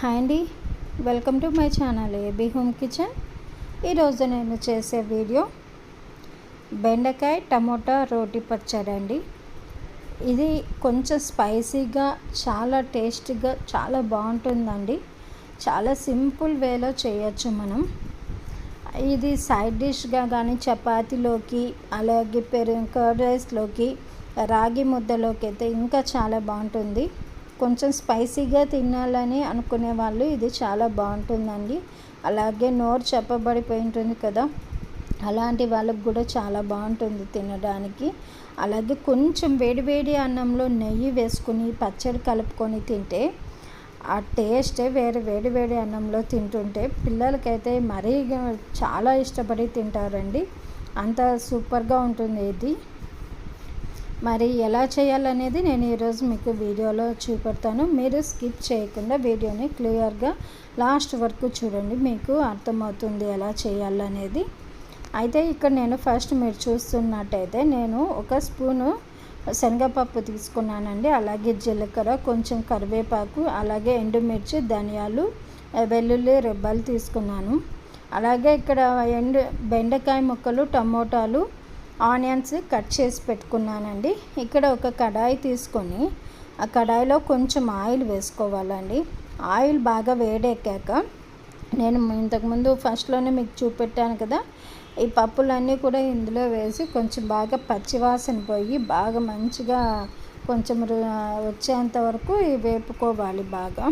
Hi అండి. Welcome to my channel AB home kitchen. ఈరోజు నేను చేసే వీడియో బెండకాయ టమోటా రోటి పచ్చడి అండి. ఇది కొంచెం స్పైసీగా చాలా టేస్టీగా చాలా బాగుంటుందండి. చాలా సింపుల్ వేలో చేయొచ్చు మనం. ఇది సైడ్ డిష్గా కానీ చపాతీలోకి అలాగే పెరు కర్డ్ రైస్లోకి రాగి ముద్దలోకి అయితే ఇంకా చాలా బాగుంటుంది. కొంచెం స్పైసీగా తినాలని అనుకునే వాళ్ళు ఇది చాలా బాగుంటుందండి. అలాగే నోరు చెప్పబడిపోయి ఉంటుంది కదా. అలాంటి వాళ్ళకి కూడా చాలా బాగుంటుంది తినడానికి. అలాగే కొంచెం వేడివేడి అన్నంలో నెయ్యి వేసుకుని పచ్చడి కలుపుకొని తింటే ఆ టేస్టే వేరే. వేడి వేడి అన్నంలో తింటుంటే పిల్లలకైతే మరీ చాలా ఇష్టపడి తింటారండి. అంత సూపర్గా ఉంటుంది ఇది. మరి ఎలా చేయాలనేది నేను ఈరోజు మీకు వీడియోలో చూపెడతాను. మీరు స్కిప్ చేయకుండా వీడియోని క్లియర్గా లాస్ట్ వరకు చూడండి మీకు అర్థమవుతుంది ఎలా చేయాలనేది. అయితే ఇక్కడ నేను ఫస్ట్ మీరు చూస్తున్నట్టయితే నేను ఒక స్పూను శనగపప్పు తీసుకున్నానండి. అలాగే జీలకర్ర కొంచెం కరివేపాకు అలాగే ఎండుమిర్చి ధనియాలు వెల్లుల్లి రెబ్బలు తీసుకున్నాను. అలాగే ఇక్కడ ఎండు బెండకాయ ముక్కలు టమోటాలు ఆనియన్స్ కట్ చేసి పెట్టుకున్నానండి. ఇక్కడ ఒక కడాయి తీసుకొని ఆ కడాయిలో కొంచెం ఆయిల్ వేసుకోవాలండి. ఆయిల్ బాగా వేడెక్కాక నేను ఇంతకుముందు ఫస్ట్లోనే మీకు చూపెట్టాను కదా ఈ పప్పులన్నీ కూడా ఇందులో వేసి కొంచెం బాగా పచ్చివాసన పోయి బాగా మంచిగా కొంచెం వచ్చేంత వరకు వేపుకోవాలి బాగా.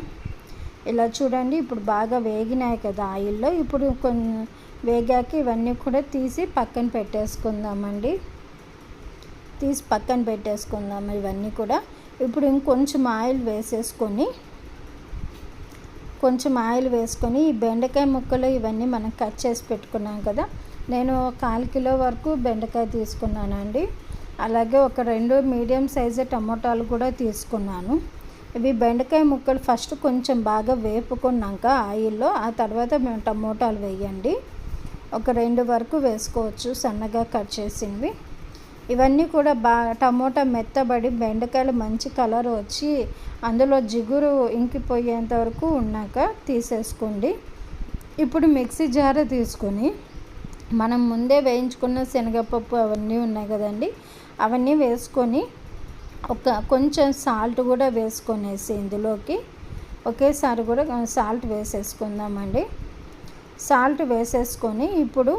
ఇలా చూడండి ఇప్పుడు బాగా వేగినాయి కదా ఆయిల్లో. ఇప్పుడు కొన్ని వేగాక ఇవన్నీ కూడా తీసి పక్కన పెట్టేసుకుందామండి. తీసి పక్కన పెట్టేసుకుందాం ఇవన్నీ కూడా. ఇప్పుడు ఇంకొంచెం ఆయిల్ వేసేసుకొని కొంచెం ఆయిల్ వేసుకొని ఈ బెండకాయ ముక్కలు ఇవన్నీ మనం కట్ చేసి పెట్టుకున్నాం కదా. నేను కాల్ కిలో వరకు బెండకాయ తీసుకున్నానండి. అలాగే ఒక రెండు మీడియం సైజు టమోటాలు కూడా తీసుకున్నాను. ఇవి బెండకాయ ముక్కలు ఫస్ట్ కొంచెం బాగా వేపుకున్నాక ఆయిల్లో ఆ తర్వాత మేము టమోటాలు వేయండి. ఒక రెండు వరకు వేసుకోవచ్చు సన్నగా కట్ చేసినవి ఇవన్నీ కూడా బాగా టమోటా మెత్తబడి బెండకాయలు మంచి కలర్ వచ్చి అందులో జిగురు ఇంకిపోయేంత వరకు ఉన్నాక తీసేసుకోండి. ఇప్పుడు మిక్సీ జార తీసుకొని మనం ముందే వేయించుకున్న శనగపప్పు అవన్నీ ఉన్నాయి కదండి అవన్నీ వేసుకొని ఒక కొంచెం సాల్ట్ కూడా వేసుకొనేసి ఇందులోకి ఒకేసారి కూడా సాల్ట్ వేసేసుకుందామండి. సాల్ట్ వేసేసుకొని ఇప్పుడు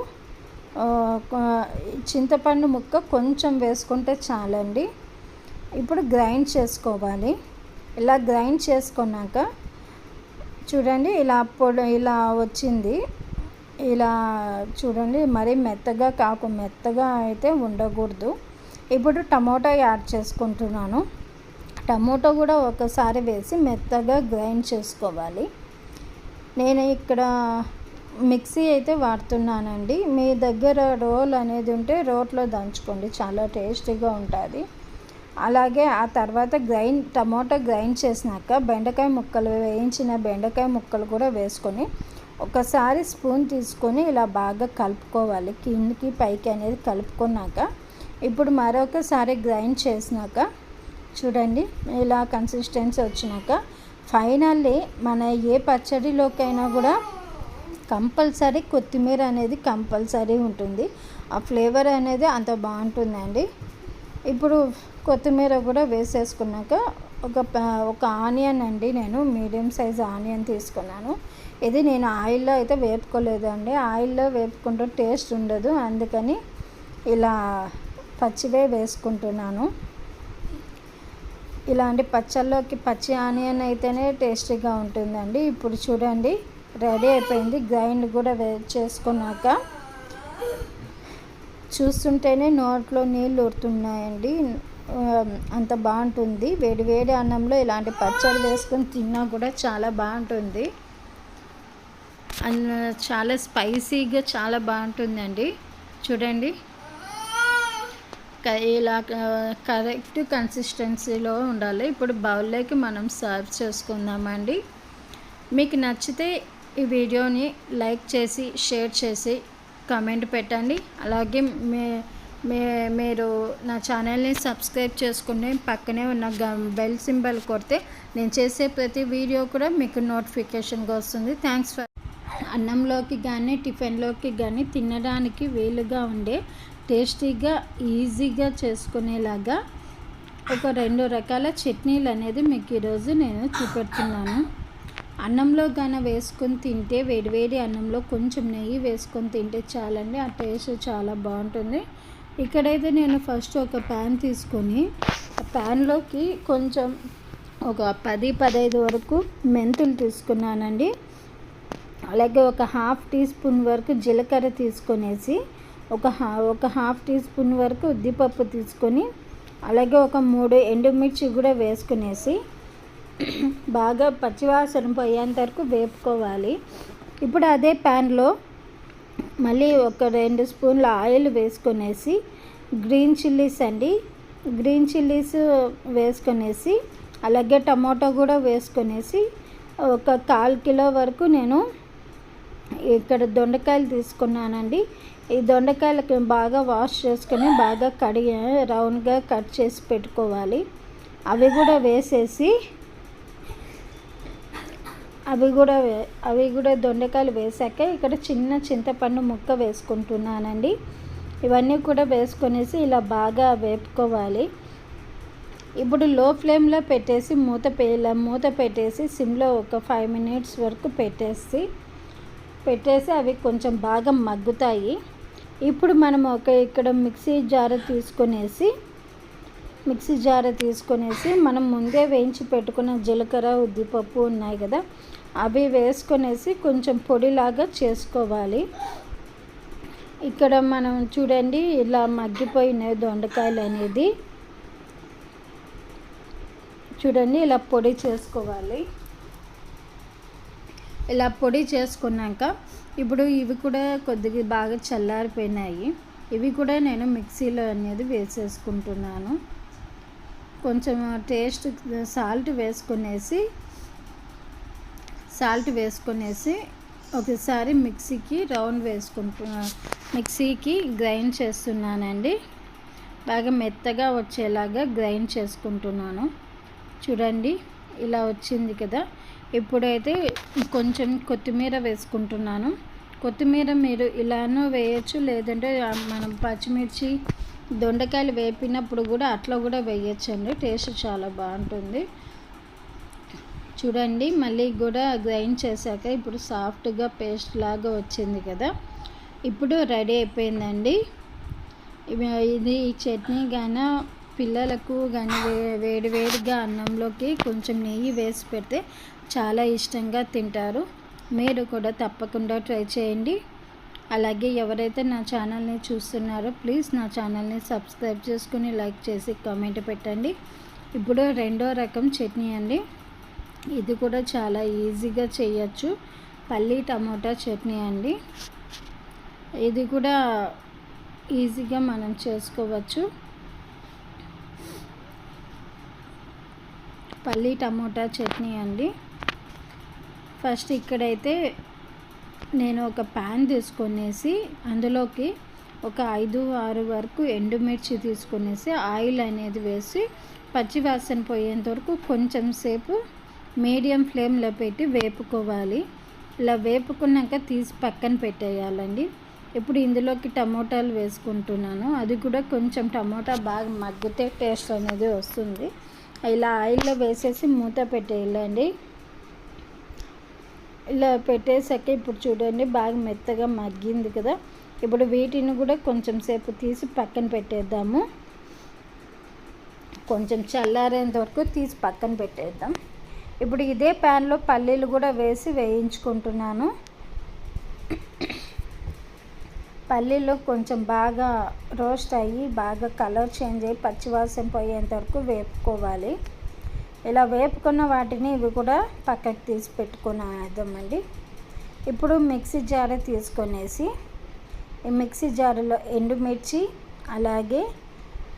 చింతపండు ముక్క కొంచెం వేసుకుంటే చాలండి. ఇప్పుడు గ్రైండ్ చేసుకోవాలి. ఇలా గ్రైండ్ చేసుకున్నాక చూడండి ఇలా పొడి ఇలా వచ్చింది. ఇలా చూడండి మరీ మెత్తగా కాకు మెత్తగా అయితే ఉండకూడదు. ఇప్పుడు టమోటా యాడ్ చేసుకుంటున్నాను. టమోటో కూడా ఒకసారి వేసి మెత్తగా గ్రైండ్ చేసుకోవాలి. నేను ఇక్కడ మిక్సీ అయితే వాడుతున్నానండి. మీ దగ్గర రోల్ అనేది ఉంటే రోట్లో దంచుకోండి. చాలా టేస్టీగా ఉంటుంది. అలాగే ఆ తర్వాత గ్రైండ్ టమాటా గ్రైండ్ చేసినాక బెండకాయ ముక్కలు వేయించిన బెండకాయ ముక్కలు కూడా వేసుకొని ఒకసారి స్పూన్ తీసుకొని ఇలా బాగా కలుపుకోవాలి. కిందికి పైకి అనేది కలుపుకున్నాక ఇప్పుడు మరొకసారి గ్రైండ్ చేసినాక చూడండి ఇలా కన్సిస్టెన్సీ వచ్చినాక ఫైనల్లీ మన ఏ పచ్చడిలోకైనా కూడా కంపల్సరీ కొత్తిమీర అనేది కంపల్సరీ ఉంటుంది. ఆ ఫ్లేవర్ అనేది అంత బాగుంటుందండి. ఇప్పుడు కొత్తిమీర కూడా వేసేసుకున్నాక ఒక ఒక ఆనియన్ అండి నేను మీడియం సైజ్ ఆనియన్ తీసుకున్నాను. ఇది నేను ఆయిల్లో అయితే వేపుకోలేదండి. ఆయిల్లో వేపుకుంటే టేస్ట్ ఉండదు. అందుకని ఇలా పచ్చివే వేసుకుంటున్నాను. ఇలాంటి పచ్చళ్ళలోకి పచ్చి ఆనియన్ అయితేనే టేస్టీగా ఉంటుందండి. ఇప్పుడు చూడండి. రెడీ అయిపోయింది. గ్రైండ్ కూడా చేసుకున్నాక చూస్తుంటేనే నోట్లో నీళ్ళు ఊరుతున్నాయండి. అంత బాగుంటుంది. వేడి వేడి అన్నంలో ఇలాంటి పచ్చడి వేసుకొని తిన్నా కూడా చాలా బాగుంటుంది. చాలా స్పైసీగా చాలా బాగుంటుందండి. చూడండి. ఇలా కరెక్ట్ కన్సిస్టెన్సీలో ఉండాలి. ఇప్పుడు బౌల్లోకి మనం సర్వ్ చేసుకుందామండి. మీకు నచ్చితే ఈ వీడియోని లైక్ చేసి షేర్ చేసి కమెంట్ పెట్టండి. అలాగే మే మే మీరు నా ఛానల్ని సబ్స్క్రైబ్ చేసుకుని పక్కనే ఉన్న గ- బెల్ సింబల్ కొడితే నేను చేసే ప్రతి వీడియో కూడా మీకు నోటిఫికేషన్గా వస్తుంది. థ్యాంక్స్ ఫర్ అన్నంలోకి కానీ టిఫిన్లోకి కానీ తినడానికి వీలుగా ఉండే టేస్టీగా ఈజీగా చేసుకునేలాగా ఒక రెండు రకాల చట్నీలు అనేది మీకు ఈరోజు నేను చూపెడుతున్నాను. అన్నంలో గాన వేసుకొని తింటే వేడివేడి అన్నంలో కొంచెం నెయ్యి వేసుకొని తింటే చాలండి. ఆ టేస్ట్ చాలా బాగుంటుంది. ఇక్కడైతే నేను ఫస్ట్ ఒక ప్యాన్ తీసుకొని ఆ ప్యాన్లోకి కొంచెం ఒక పది పదహైదు వరకు మెంతులు తీసుకున్నానండి. అలాగే ఒక హాఫ్ టీ స్పూన్ వరకు జీలకర్ర తీసుకొనేసి ఒక హా ఒక హాఫ్ టీ స్పూన్ వరకు ఉద్దిపప్పు తీసుకొని అలాగే ఒక మూడు ఎండుమిర్చి కూడా వేసుకునేసి బాగా పచ్చివాసన పోయేంత వరకు వేపుకోవాలి. ఇప్పుడు అదే ప్యాన్లో మళ్ళీ ఒక రెండు స్పూన్ల ఆయిల్ వేసుకొనేసి గ్రీన్ చిల్లీస్ అండి. గ్రీన్ చిల్లీస్ వేసుకొనేసి అలాగే టమాటో కూడా వేసుకొనేసి ఒక కాల్ కిలో వరకు నేను ఇక్కడ దొండకాయలు తీసుకున్నానండి. ఈ దొండకాయలకి బాగా వాష్ చేసుకొని బాగా కడిగి రౌండ్గా కట్ చేసి పెట్టుకోవాలి. అవి కూడా వేసేసి అవి కూడా వే- అవి కూడా దొండకాయలు వేసాక ఇక్కడ చిన్న చింతపండు ముక్క వేసుకుంటున్నానండి. ఇవన్నీ కూడా వేసుకొనేసి ఇలా బాగా వేపుకోవాలి. ఇప్పుడు లో ఫ్లేమ్లో పెట్టేసి మూత పే ఇలా మూత పెట్టేసి సిమ్లో ఒక ఫైవ్ మినిట్స్ వరకు పెట్టేసి పెట్టేసి అవి కొంచెం బాగా మగ్గుతాయి. ఇప్పుడు మనం ఒక ఇక్కడ మిక్సీ జార తీసుకొనేసి మిక్సీ జార తీసుకొనేసి మనం ముందే వేయించి పెట్టుకున్న జీలకర్ర ఉద్దిపప్పు ఉన్నాయి కదా అవి వేసుకొనేసి కొంచెం పొడిలాగా చేసుకోవాలి. ఇక్కడ మనం చూడండి ఇలా మగ్గిపోయినాయి దొండకాయలు అనేది. చూడండి ఇలా పొడి చేసుకోవాలి. ఇలా పొడి చేసుకున్నాక ఇప్పుడు ఇవి కూడా కొద్దిగా బాగా చల్లారిపోయినాయి. ఇవి కూడా నేను మిక్సీలో అనేది వేసేసుకుంటున్నాను. కొంచెం టేస్ట్ సాల్ట్ వేసుకునేసి సాల్ట్ వేసుకునేసి ఒకసారి మిక్సీకి రౌండ్ వేసుకుంటున్నా మిక్సీకి గ్రైండ్ చేస్తున్నానండి. బాగా మెత్తగా వచ్చేలాగా గ్రైండ్ చేసుకుంటున్నాను. చూడండి ఇలా వచ్చింది కదా. ఇప్పుడైతే కొంచెం కొత్తిమీర వేసుకుంటున్నాను. కొత్తిమీర మీరు ఇలానూ వేయచ్చు లేదంటే మనం పచ్చిమిర్చి దొండకాయలు వేపినప్పుడు కూడా అట్లా కూడా వేయచ్చండి. టేస్ట్ చాలా బాగుంటుంది. చూడండి మళ్ళీ కూడా గ్రైండ్ చేశాక ఇప్పుడు సాఫ్ట్గా పేస్ట్ లాగా వచ్చింది కదా. ఇప్పుడు రెడీ అయిపోయిందండి. ఇది ఈ చట్నీ గాన పిల్లలకు కానీ వే వేడి వేడిగా అన్నంలోకి కొంచెం నెయ్యి వేసి పెడితే చాలా ఇష్టంగా తింటారు. మీరు కూడా తప్పకుండా ట్రై చేయండి. అలాగే ఎవరైతే నా ఛానల్ని చూస్తున్నారో ప్లీజ్ నా ఛానల్ని సబ్స్క్రైబ్ చేసుకుని లైక్ చేసి కామెంట్ పెట్టండి. ఇప్పుడు రెండో రకం చట్నీ అండి. ఇది కూడా చాలా ఈజీగా చేయొచ్చు. పల్లి టమోటా చట్నీ అండి. ఇది కూడా ఈజీగా మనం చేసుకోవచ్చు. పల్లి టమోటా చట్నీ అండి. ఫస్ట్ ఇక్కడైతే నేను ఒక ప్యాన్ తీసుకొనేసి అందులోకి ఒక ఐదు ఆరు వరకు ఎండుమిర్చి తీసుకొనేసి ఆయిల్ అనేది వేసి పచ్చివాసన పోయేంత వరకు కొంచెం సేపు మీడియం ఫ్లేమ్లో పెట్టి వేపుకోవాలి. ఇలా వేపుకున్నాక తీసి పక్కన పెట్టేయాలండి. ఇప్పుడు ఇందులోకి టమోటాలు వేసుకుంటున్నాను. అది కూడా కొంచెం టమోటా బాగా మగ్గితే టేస్ట్ అనేది వస్తుంది. ఇలా ఆయిల్లో వేసేసి మూత పెట్టేయాలండి. ఇలా పెట్టేసాక ఇప్పుడు చూడండి బాగా మెత్తగా మగ్గింది కదా. ఇప్పుడు వీటిని కూడా కొంచెం సేపు తీసి పక్కన పెట్టేద్దాము. కొంచెం చల్లారేంత వరకు తీసి పక్కన పెట్టేద్దాం. ఇప్పుడు ఇదే ప్యాన్లో పల్లీలు కూడా వేసి వేయించుకుంటున్నాను. పల్లీలు కొంచెం బాగా రోస్ట్ అయ్యి బాగా కలర్ చేంజ్ అయ్యి పచ్చివాసన పోయేంత వరకు వేపుకోవాలి. ఇలా వేపుకున్న వాటిని ఇవి కూడా పక్కకి తీసి పెట్టుకునేద్దామండి ఇప్పుడు మిక్సీ జార్ తీసుకొనేసి ఈ మిక్సీ జారులో ఎండుమిర్చి అలాగే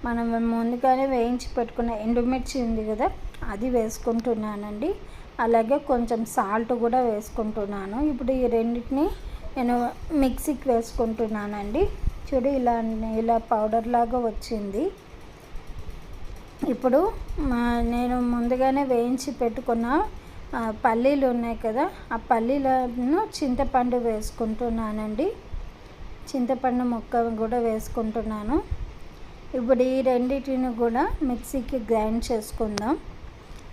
మనం ముందుగానే వేయించి పెట్టుకున్న ఎండుమిర్చి ఉంది కదా అది వేసుకుంటున్నానండి. అలాగే కొంచెం సాల్ట్ కూడా వేసుకుంటున్నాను. ఇప్పుడు ఈ రెండింటిని నేను మిక్సీకి వేసుకుంటున్నానండి. చూడు ఇలా ఇలా పౌడర్ లాగా వచ్చింది. ఇప్పుడు నేను ముందుగానే వేయించి పెట్టుకున్న పల్లీలు ఉన్నాయి కదా ఆ పల్లీలను చింతపండు వేసుకుంటున్నానండి. చింతపండు ముక్క కూడా వేసుకుంటున్నాను. ఇప్పుడు ఈ రెండింటిని కూడా మిక్సీకి గ్రైండ్ చేసుకుందాం.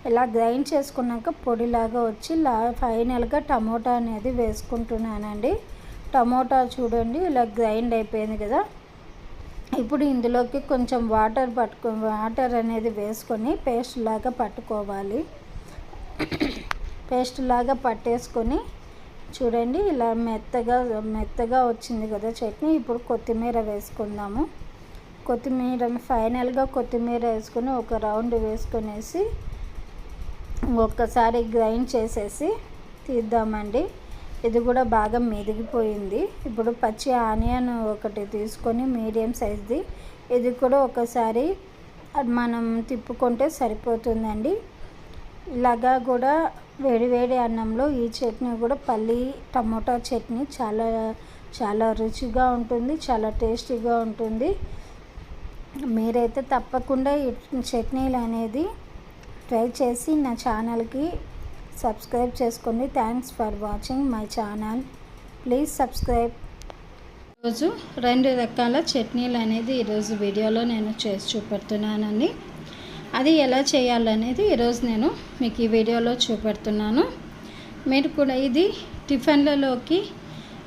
ఇలా గ్రైండ్ చేసుకున్నాక పొడిలాగా వచ్చి లా ఫైనల్గా టమోటా అనేది వేసుకుంటున్నానండి. టమోటా చూడండి ఇలా గ్రైండ్ అయిపోయింది కదా. ఇప్పుడు ఇందులోకి కొంచెం వాటర్ పట్టుకో వాటర్ అనేది వేసుకొని పేస్ట్ లాగా పట్టుకోవాలి. పేస్ట్ లాగా పట్టేసుకొని చూడండి ఇలా మెత్తగా మెత్తగా వచ్చింది కదా చట్నీ. ఇప్పుడు కొత్తిమీర వేసుకుందాము. కొత్తిమీర ఫైనల్గా కొత్తిమీర వేసుకొని ఒక రౌండ్ వేసుకొనేసి ఒక్కసారి గ్రైండ్ చేసేసి తీద్దామండి. ఇది కూడా బాగా మెదిగిపోయింది. ఇప్పుడు పచ్చి ఆనియన్ ఒకటి తీసుకొని మీడియం సైజ్ది ఇది కూడా ఒకసారి మనం తిప్పుకుంటే సరిపోతుందండి. ఇలాగా కూడా వేడివేడి అన్నంలో ఈ చట్నీ కూడా పల్లి టమోటా చట్నీ చాలా చాలా రుచిగా ఉంటుంది చాలా టేస్టీగా ఉంటుంది. మీరైతే తప్పకుండా ఈ చట్నీలు అనేది ట్రై చేసి నా ఛానల్కి సబ్స్క్రైబ్ చేసుకోండి. Thanks for watching my channel please subscribe ఈరోజు రెండు రకాల చట్నీలు అనేది ఈరోజు వీడియోలో నేను చేసి చూపెడుతున్నానండి. అది ఎలా చేయాలనేది ఈరోజు నేను మీకు ఈ వీడియోలో చూపెడుతున్నాను. మీరు కూడా ఇది టిఫిన్లలోకి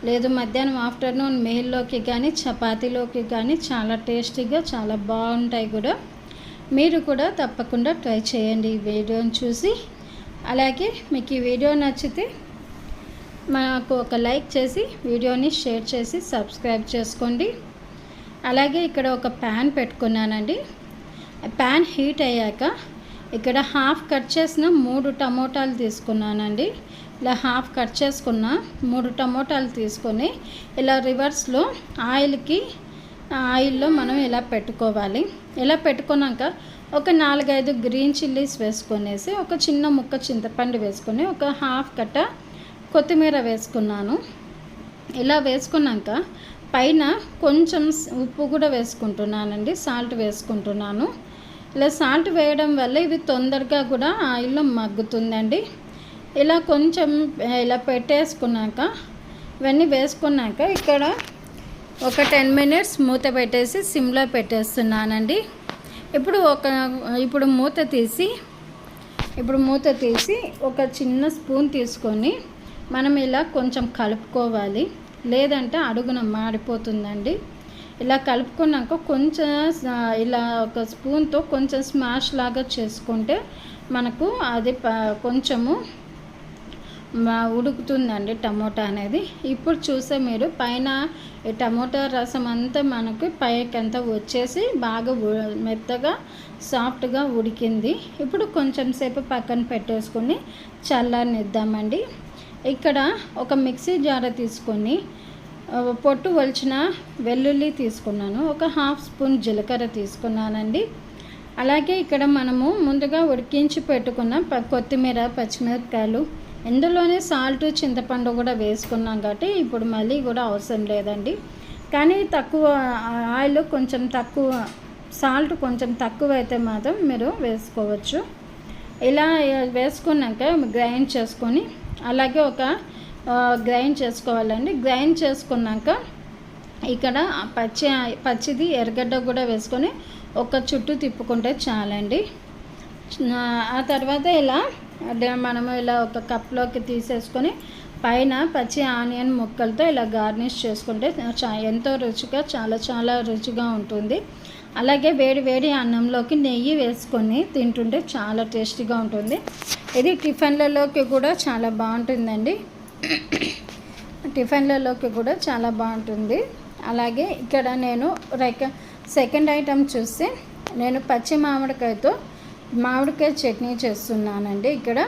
లేదు మధ్యాహ్నం ఆఫ్టర్నూన్ మెయిల్లోకి కానీ చపాతీలోకి కానీ చాలా టేస్టీగా చాలా బాగుంటాయి కూడా. మీరు కూడా తప్పకుండా ట్రై చేయండి ఈ వీడియోని చూసి. అలాగే మీకు ఈ వీడియో నచ్చితే మాకు ఒక లైక్ చేసి వీడియోని షేర్ చేసి సబ్స్క్రైబ్ చేసుకోండి. అలాగే ఇక్కడ ఒక ప్యాన్ పెట్టుకున్నానండి. ప్యాన్ హీట్ అయ్యాక ఇక్కడ హాఫ్ కట్ చేసిన మూడు టమోటాలు తీసుకున్నానండి. ఇలా హాఫ్ కట్ చేసుకున్న మూడు టమోటాలు తీసుకొని ఇలా రివర్స్లో ఆయిల్కి ఆయిల్లో మనం ఇలా పెట్టుకోవాలి? ఇలా పెట్టుకున్నాక ఒక నాలుగైదు గ్రీన్ చిల్లీస్ వేసుకొనేసి ఒక చిన్న ముక్క చింతపండు వేసుకొని ఒక హాఫ్ కట్ట కొత్తిమీర వేసుకున్నాను. ఇలా వేసుకున్నాక పైన కొంచెం ఉప్పు కూడా వేసుకుంటున్నానండి సాల్ట్ వేసుకుంటున్నాను. ఇలా సాల్ట్ వేయడం వల్ల ఇవి తొందరగా కూడా ఆయిల్లో మగ్గుతుందండి. ఇలా కొంచెం ఇలా పెట్టేసుకున్నాక ఇవన్నీ వేసుకున్నాక ఇక్కడ ఒక టెన్ మినిట్స్ మూత పెట్టేసి సిమ్లో పెట్టేస్తున్నానండి. ఇప్పుడు ఒక ఇప్పుడు మూత తీసి ఇప్పుడు మూత తీసి ఒక చిన్న స్పూన్ తీసుకొని మనం ఇలా కొంచెం కలుపుకోవాలి. లేదంటే అడుగున మాడిపోతుందండి. ఇలా కలుపుకున్నాక కొంచెం ఇలా ఒక స్పూన్తో కొంచెం స్మాష్ లాగా చేసుకుంటే మనకు అది కొంచెము ఉడుకుతుందండి టమోటా అనేది. ఇప్పుడు చూసే మీరు పైన ఈ టమోటా రసం అంతా మనకి పైకి అంతా వచ్చేసి బాగా మెత్తగా సాఫ్ట్గా ఉడికింది. ఇప్పుడు కొంచెం సేపు పక్కన పెట్టేసుకొని చల్లనిద్దామండి ఇక్కడ ఒక మిక్సీ జార తీసుకొని పొట్టు వలిచిన వెల్లుల్లి తీసుకున్నాను. ఒక హాఫ్ స్పూన్ జీలకర్ర తీసుకున్నానండి. అలాగే ఇక్కడ మనము ముందుగా ఉడికించి పెట్టుకున్న కొత్తిమీర పచ్చిమిరపకాయలు ఇందులోనే సాల్ట్ చింతపండు కూడా వేసుకున్నాం కాబట్టి ఇప్పుడు మళ్ళీ కూడా అవసరం లేదండి. కానీ తక్కువ ఆయిల్ కొంచెం తక్కువ సాల్ట్ కొంచెం తక్కువ అయితే మాత్రం మీరు వేసుకోవచ్చు. ఇలా వేసుకున్నాక గ్రైండ్ చేసుకొని అలాగే ఒక గ్రైండ్ చేసుకోవాలండి. గ్రైండ్ చేసుకున్నాక ఇక్కడ పచ్చి పచ్చిది ఎర్రగడ్డ కూడా వేసుకొని ఒక చుట్టూ తిప్పుకుంటే చాలండి. ఆ తర్వాత ఇలా మనము ఇలా ఒక కప్లోకి తీసేసుకొని పైన పచ్చి ఆనియన్ ముక్కలతో ఇలా గార్నిష్ చేసుకుంటే ఎంతో రుచిగా చాలా చాలా రుచిగా ఉంటుంది. అలాగే వేడి వేడి అన్నంలోకి నెయ్యి వేసుకొని తింటుంటే చాలా టేస్టీగా ఉంటుంది. ఇది టిఫిన్లలోకి కూడా చాలా బాగుంటుందండి. టిఫిన్లలోకి కూడా చాలా బాగుంటుంది. అలాగే ఇక్కడ నేను రెక సెకండ్ ఐటమ్ చూస్తే నేను పచ్చి మామిడికాయతో మామిడికాయ చట్నీ చేస్తున్నానండి ఇక్కడ.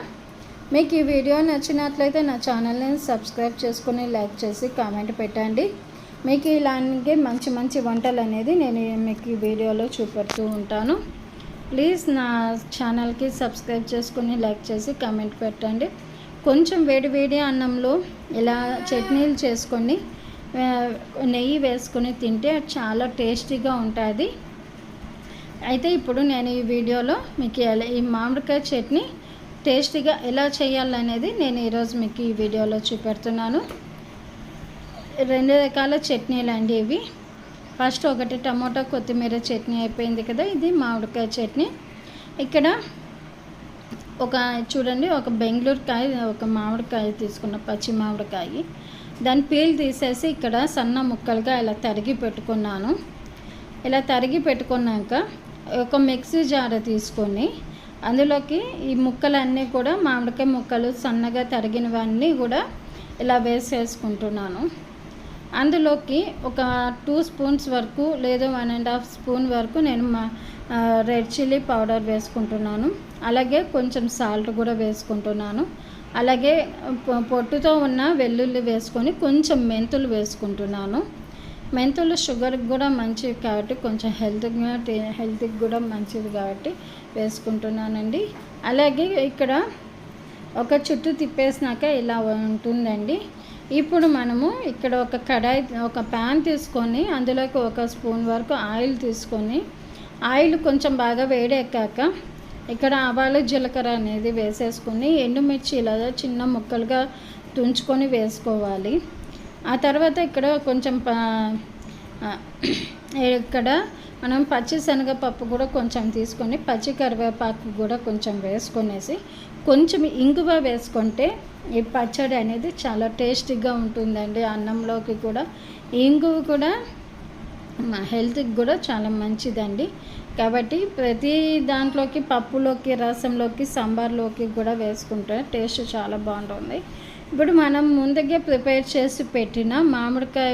మీకు ఈ వీడియో నచ్చినట్లయితే నా ఛానల్ని సబ్స్క్రైబ్ చేసుకుని లైక్ చేసి కామెంట్ పెట్టండి. మీకు ఇలాంటి మంచి మంచి వంటలు అనేది నేను మీకు ఈ వీడియోలో చూపెడుతూ ఉంటాను. ప్లీజ్ నా ఛానల్కి సబ్స్క్రైబ్ చేసుకుని లైక్ చేసి కామెంట్ పెట్టండి. కొంచెం వేడి వేడి అన్నంలో ఇలా చట్నీలు చేసుకొని నెయ్యి వేసుకొని తింటే చాలా టేస్టీగా ఉంటుంది. అయితే ఇప్పుడు నేను ఈ వీడియోలో మీకు ఎలా ఈ మామిడికాయ చట్నీ టేస్టీగా ఎలా చేయాలనేది నేను ఈరోజు మీకు ఈ వీడియోలో చూపెడుతున్నాను. రెండు రకాల చట్నీలు అండి ఇవి. ఫస్ట్ ఒకటి టమోటా కొత్తిమీర చట్నీ అయిపోయింది కదా ఇది మామిడికాయ చట్నీ. ఇక్కడ ఒక చూడండి ఒక బెంగళూరు కాయ ఒక మామిడికాయ తీసుకున్న పచ్చి మామిడికాయ. దాని పీల్ తీసేసి ఇక్కడ సన్న ముక్కలుగా ఇలా తరిగి పెట్టుకున్నాను. ఇలా తరిగి పెట్టుకున్నాక ఒక మిక్సీ జార తీసుకొని అందులోకి ఈ ముక్కలన్నీ కూడా మామిడికాయ ముక్కలు సన్నగా తరిగినవన్నీ కూడా ఇలా వేసేసుకుంటున్నాను. అందులోకి ఒక టూ స్పూన్స్ వరకు లేదా వన్ అండ్ హాఫ్ స్పూన్ వరకు నేను మా రెడ్ చిల్లీ పౌడర్ వేసుకుంటున్నాను. అలాగే కొంచెం సాల్ట్ కూడా వేసుకుంటున్నాను. అలాగే పొ- పొట్టుతో ఉన్న వెల్లుల్లి వేసుకొని కొంచెం మెంతులు వేసుకుంటున్నాను. మెంతులు షుగర్కి కూడా మంచిది కాబట్టి కొంచెం హెల్త్గా హెల్త్కి కూడా మంచిది కాబట్టి వేసుకుంటున్నానండి. అలాగే ఇక్కడ ఒక చుట్టూ తిప్పేసినాక ఇలా ఉంటుందండి. ఇప్పుడు మనము ఇక్కడ ఒక కడాయి ఒక ప్యాన్ తీసుకొని అందులోకి ఒక స్పూన్ వరకు ఆయిల్ తీసుకొని ఆయిల్ కొంచెం బాగా వేడెక్కాక ఇక్కడ ఆవాలు జీలకర్ర అనేది వేసేసుకొని ఎండుమిర్చి ఇలా చిన్న ముక్కలుగా తుంచుకొని వేసుకోవాలి. ఆ తర్వాత ఇక్కడ కొంచెం ఇక్కడ మనం పచ్చి శనగపప్పు కూడా కొంచెం తీసుకొని పచ్చి కరివేపాకు కూడా కొంచెం వేసుకొనేసి కొంచెం ఇంగువ వేసుకుంటే ఈ పచ్చడి అనేది చాలా టేస్టీగా ఉంటుందండి అన్నంలోకి కూడా. ఇంగువ కూడా మా హెల్త్కి కూడా చాలా మంచిదండి. కాబట్టి ప్రతి దాంట్లోకి పప్పులోకి రసంలోకి సాంబార్లోకి కూడా వేసుకుంటే టేస్ట్ చాలా బాగుంటుంది. ఇప్పుడు మనం ముందుగా ప్రిపేర్ చేసి పెట్టిన మామిడికాయ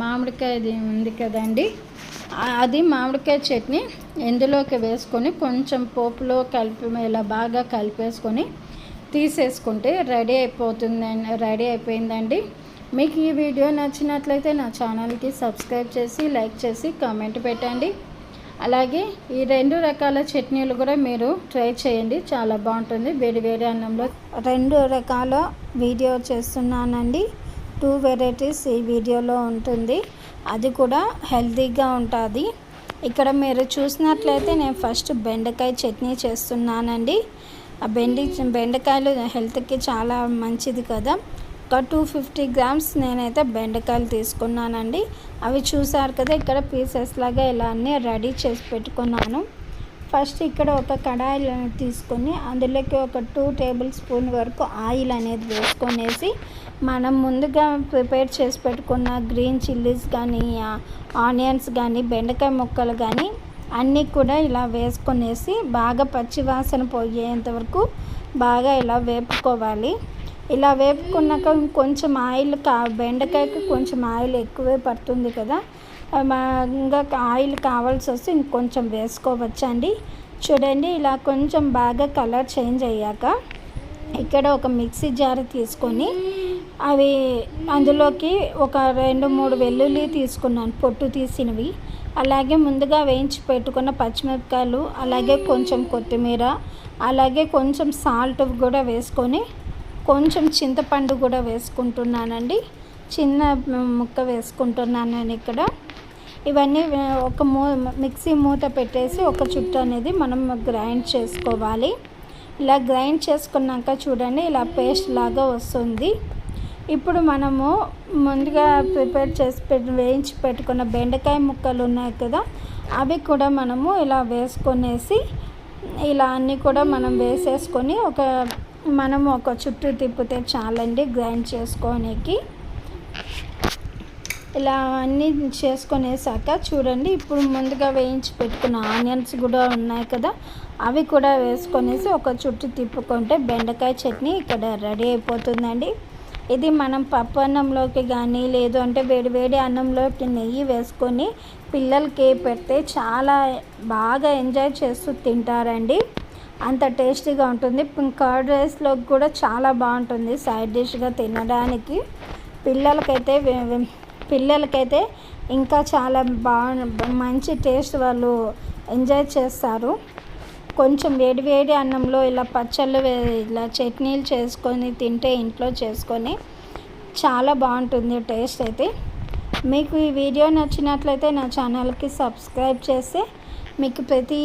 మామిడికాయది మామిడికాయ ఉంది కదండి. అది మామిడికాయ చట్నీ ఇందులోకి వేసుకొని కొంచెం పోపులో కలిపి ఇలా బాగా కలిపేసుకొని తీసేసుకుంటే రెడీ అయిపోతుందండి రెడీ అయిపోయిందండి. మీకు ఈ వీడియో నచ్చినట్లయితే నా ఛానల్కి సబ్స్క్రైబ్ చేసి లైక్ చేసి కామెంట్ పెట్టండి. అలాగే ఈ రెండు రకాల చట్నీలు కూడా మీరు ట్రై చేయండి. చాలా బాగుంటుంది. వేడి వేడి అన్నంలో రెండు రకాల వీడియో చేస్తున్నానండి. టూ వెరైటీస్ ఈ వీడియోలో ఉంటుంది. అది కూడా హెల్తీగా ఉంటుంది. ఇక్కడ మీరు చూసినట్లయితే నేను ఫస్ట్ బెండకాయ చట్నీ చేస్తున్నానండి. ఆ బెండి బెండకాయలు హెల్త్కి చాలా మంచిది కదా. ఒక టూ ఫిఫ్టీ గ్రామ్స్ నేనైతే బెండకాయలు తీసుకున్నానండి. అవి చూసారు కదా ఇక్కడ పీసెస్ లాగా ఇలా అన్నీ రెడీ చేసి పెట్టుకున్నాను. ఫస్ట్ ఇక్కడ ఒక కడాయిలు తీసుకొని అందులోకి ఒక టూ టేబుల్ స్పూన్ వరకు ఆయిల్ అనేది వేసుకొనేసి మనం ముందుగా ప్రిపేర్ చేసి పెట్టుకున్న గ్రీన్ చిల్లీస్ కానీ ఆనియన్స్ కానీ బెండకాయ ముక్కలు కానీ అన్నీ కూడా ఇలా వేసుకొనేసి బాగా పచ్చివాసన పోయేంత వరకు బాగా ఇలా వేపుకోవాలి. ఇలా వేపుకున్నాక కొంచెం ఆయిల్ కా బెండకాయకి కొంచెం ఆయిల్ ఎక్కువే పడుతుంది కదా. మా ఇంకా ఆయిల్ కావాల్సి వస్తే ఇంకొంచెం వేసుకోవచ్చండి. చూడండి ఇలా కొంచెం బాగా కలర్ చేంజ్ అయ్యాక ఇక్కడ ఒక మిక్సీ జార్ తీసుకొని అవి అందులోకి ఒక రెండు మూడు వెల్లుల్లి తీసుకున్నాను పొట్టు తీసినవి. అలాగే ముందుగా వేయించి పెట్టుకున్న పచ్చిమిరపకాయలు అలాగే కొంచెం కొత్తిమీర అలాగే కొంచెం సాల్ట్ కూడా వేసుకొని కొంచెం చింతపండు కూడా వేసుకుంటున్నానండి. చిన్న ముక్క వేసుకుంటున్నాను నేను ఇక్కడ. ఇవన్నీ ఒక మూ మిక్సీ మూత పెట్టేసి ఒక చుట్టు అనేది మనం గ్రైండ్ చేసుకోవాలి. ఇలా గ్రైండ్ చేసుకున్నాక చూడండి ఇలా పేస్ట్ లాగా వస్తుంది. ఇప్పుడు మనము ముందుగా ప్రిపేర్ చేసి పెట్టి వేయించి పెట్టుకున్న బెండకాయ ముక్కలు ఉన్నాయి కదా అవి కూడా మనము ఇలా వేసుకొనేసి ఇలా అన్నీ కూడా మనం వేసేసుకొని ఒక మనం ఒక చుట్టూ తిప్పితే చాలండి గ్రైండ్ చేసుకోనికి. ఇలా అన్నీ చేసుకునేసాక చూడండి ఇప్పుడు ముందుగా వేయించి పెట్టుకున్న ఆనియన్స్ కూడా ఉన్నాయి కదా అవి కూడా వేసుకొనేసి ఒక చుట్టూ తిప్పుకుంటే బెండకాయ చట్నీ ఇక్కడ రెడీ అయిపోతుందండి. ఇది మనం పప్పు అన్నంలోకి కానీ లేదు అంటే వేడి వేడి అన్నంలోకి నెయ్యి వేసుకొని పిల్లలకి పెడితే చాలా బాగా ఎంజాయ్ చేస్తూ తింటారండి. అంత టేస్టీగా ఉంటుంది. కర్డ్ రైస్లోకి కూడా చాలా బాగుంటుంది సైడ్ డిష్గా తినడానికి. పిల్లలకైతే పిల్లలకైతే ఇంకా చాలా బాగా మంచి టేస్ట్ వాళ్ళు ఎంజాయ్ చేస్తారు. కొంచెం వేడి వేడి అన్నంలో ఇలా పచ్చళ్ళు ఇలా చట్నీలు చేసుకొని తింటే ఇంట్లో చేసుకొని చాలా బాగుంటుంది టేస్ట్ అయితే. మీకు ఈ వీడియో నచ్చినట్లయితే నా ఛానల్కి సబ్స్క్రైబ్ చేస్తే మీకు ప్రతి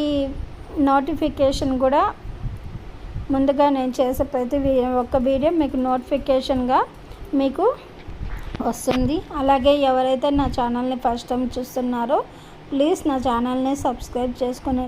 నోటిఫికేషన్ కూడా ముందుగా నేను చేసే ప్రతి ఒక్క వీడియో మీకు నోటిఫికేషన్గా మీకు వస్తుంది. అలాగే ఎవరైతే నా ఛానల్ని ఫస్ట్ టైం చూస్తున్నారో ప్లీజ్ నా ఛానల్ని సబ్స్క్రైబ్ చేసుకుని